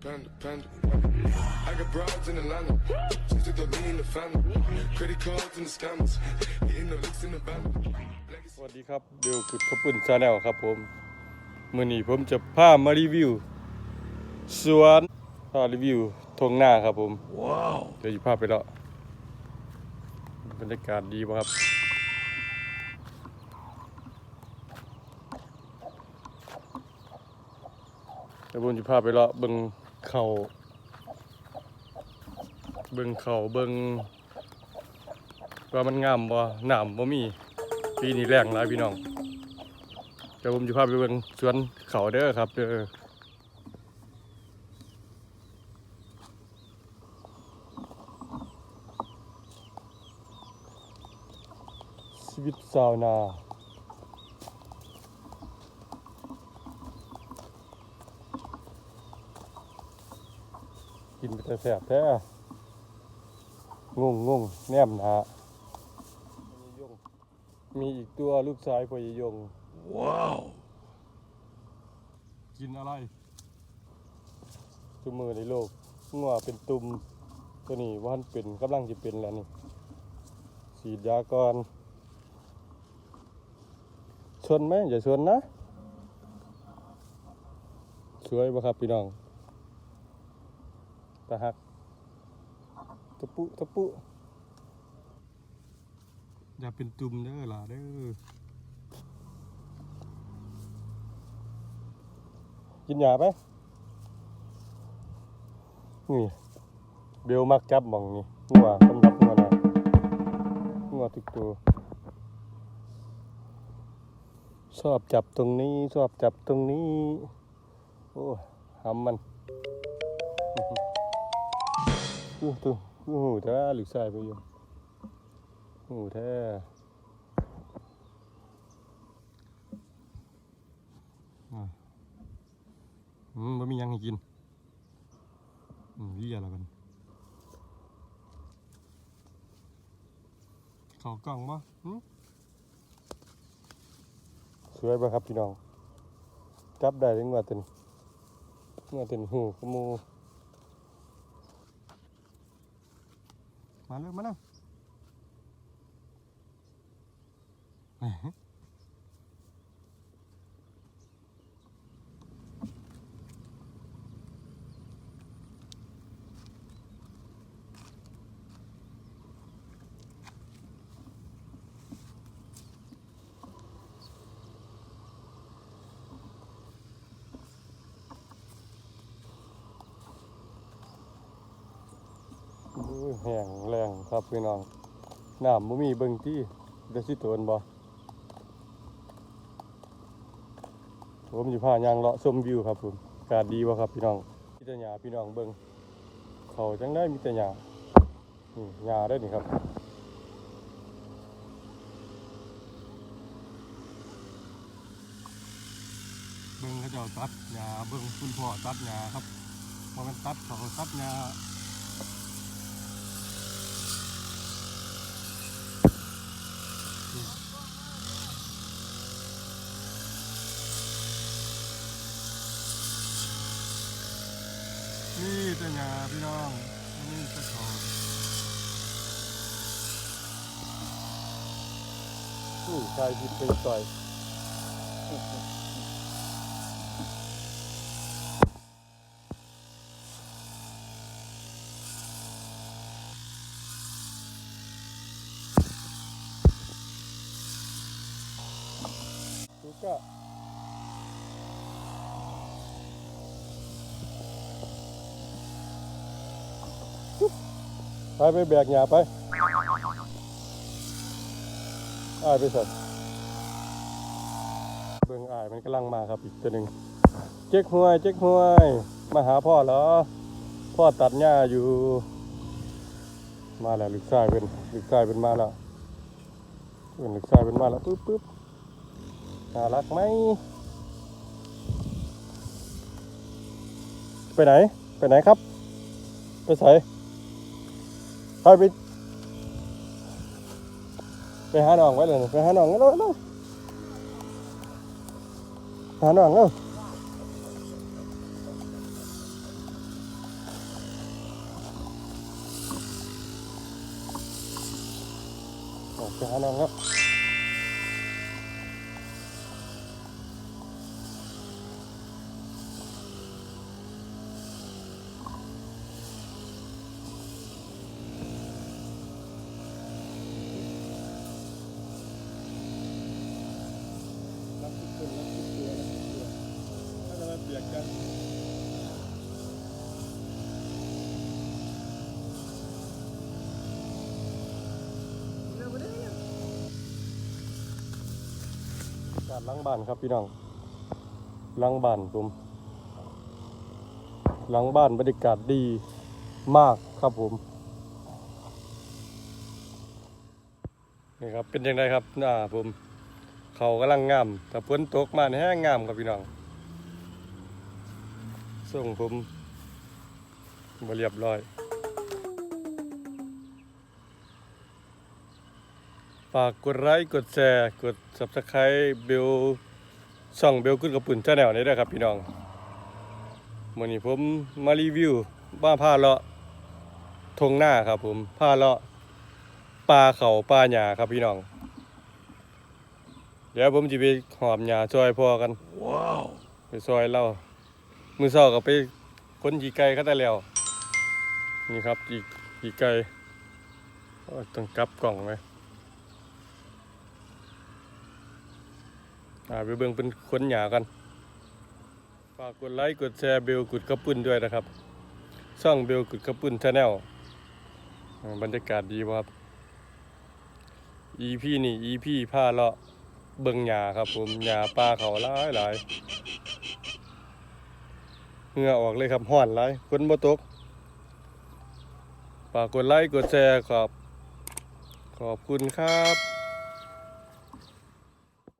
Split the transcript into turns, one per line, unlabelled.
Panda, panda. I got broads in Atlanta. Just to throw me in the family. Credit cards and the scammers. Getting the licks in the van.
สวัสดีครับเบลกุดขปุ่นชาแนลครับผมมื่อนี้ผมจะพามารีวิว สวนพารีวิวทงหน้าครับผมว้าวเดี๋ยวจะพาไปแล้วบรรยากาศดีป่ะครับเดี๋ยวผมจะพาไปเลาะเบิ่ง เขาเบิ่งเขาเบิ่งว่ามันงามบ่หนามบ่มีปีนี้แรงหลายพี่น้องเดี๋ยวผมจะพาไปเบิ่งสวนเขาเด้อครับเด้อชีวิตสาวนา กินไปแต่แสบแท้งงงงแนมหนามีอีกตัวลูกชายพอยยง ว้าว กินอะไรทุกมือในโลกงัวเป็นตุ่มตัวนี้ว่ามันเป็นกำลังจะเป็นแล้วนี่ฉีดยาก่อนชนไหมอย่าชนนะ สวยบ่ครับพี่น้อง ตาหักตะปุตะปุอย่าเป็นตุ่มเด้อล่ะเด้อกินยาไปนี่เบลมักจับมองนี่งัวสำหรับงัวนะงัวทุกตัวชอบจับตรงนี้ชอบจับตรงนี้ โอ้หำมัน โอ้ตัวอู้หูแท้หรือใส่ไปอยู่หูแท้อะอืมไม่มียังให้กินอืมเรียแล้วกันเขากล่องบ่หึสวยป่ะครับพี่น้องจับได้เลยงวดตัวนี้งวดตัวนี้หูขโมูมาเร็ แห้งแรงครับพี่น้องน้ำบ่มีเบิ่งที่เดี๋ยวสิโตนบ่ผมอยู่พายางเลาะชมวิวครับผมอากาศดีบ่ครับพี่น้องมีแต่หญ้าพี่น้องเบิ่งเขาจังได้มีแต่หญ้านี่หญ้าได้นี่ครับเบิ่งเขาเจ้าตัดหญ้าเบิ่งคุณพ่อตัดหญ้าครับบ่แมันตัดเขาตัดหญ้า นี่แต่หยาพี่น้อง นี่ต่เขาอู้ชายผิดไปต่อยลูก ไปไปแบกหญ้าไปอายไปสัตว์เบิ่งอายมันกำลังมาครับอีกตัวหนึ่งเจ๊กห้วยเจ๊กห้วยมาหาพ่อเหรอ พ่อตัดหญ้าอยู่ มาแล้วลูกชายเป็นลูกชายเป็นมาแล้วเป็นลูกชายเป็นมาแล้วปึ๊บปึ๊บน่ารักไหมไปไหน ไปไหนครับ ไปใส่ ไปไปหาหนองไว้เลยไปหาหน้องแล้วแล้วหาหน้องแล้วไปหาหน้องแล้วารล้างบ้านครับพี่น้องล้างบ้านผมล้างบ้านบรรยากาศดีมากครับผมนี่ครับเป็นยังไงครับหน้าผมเขากำลังงามแต่ฝนตกมาเนี่ยแห้งงามครับพี่น้องส่งผมบเรียบร้อย ฝากกดไลค์กดแชร์กด subscribe เบลช่องเบลขึ้นกับปุ่นชาแนลนี้ด้วยครับพี่น้องวันนี้ผมมารีวิวบ้านผ้าเลาะทงหน้าครับผมผ้าเลาะปลาเขาปลาหญ้าครับพี่น้อง เดี๋ยวผมจะไปหอมหญ้าซอยพอกันว้าวไปซอยเรามือเศร้าก็ไปคนขี่ไก่เขาแต่แล้ว นี่ครับขี่ขี่ไก่โอ้ยต้องกลับกล่องไหม อ่า ไปเบิ่งเป็นคนหยากันฝากกดไลค์กดแชร์เบลกุดกระปุ่นด้วยนะครับช่องเบลกุดกระปุ่นชาแนลบรรยากาศดีครับ EP นี่ EP ผ้าเลาะเบิ่งหญ้าครับผมหญ้าปลาเขาหลายหลายเหงื่อออกเลยครับห้อนหลายฝนบ่ตกฝากกดไลค์กดแชร์ขอบขอบคุณครับ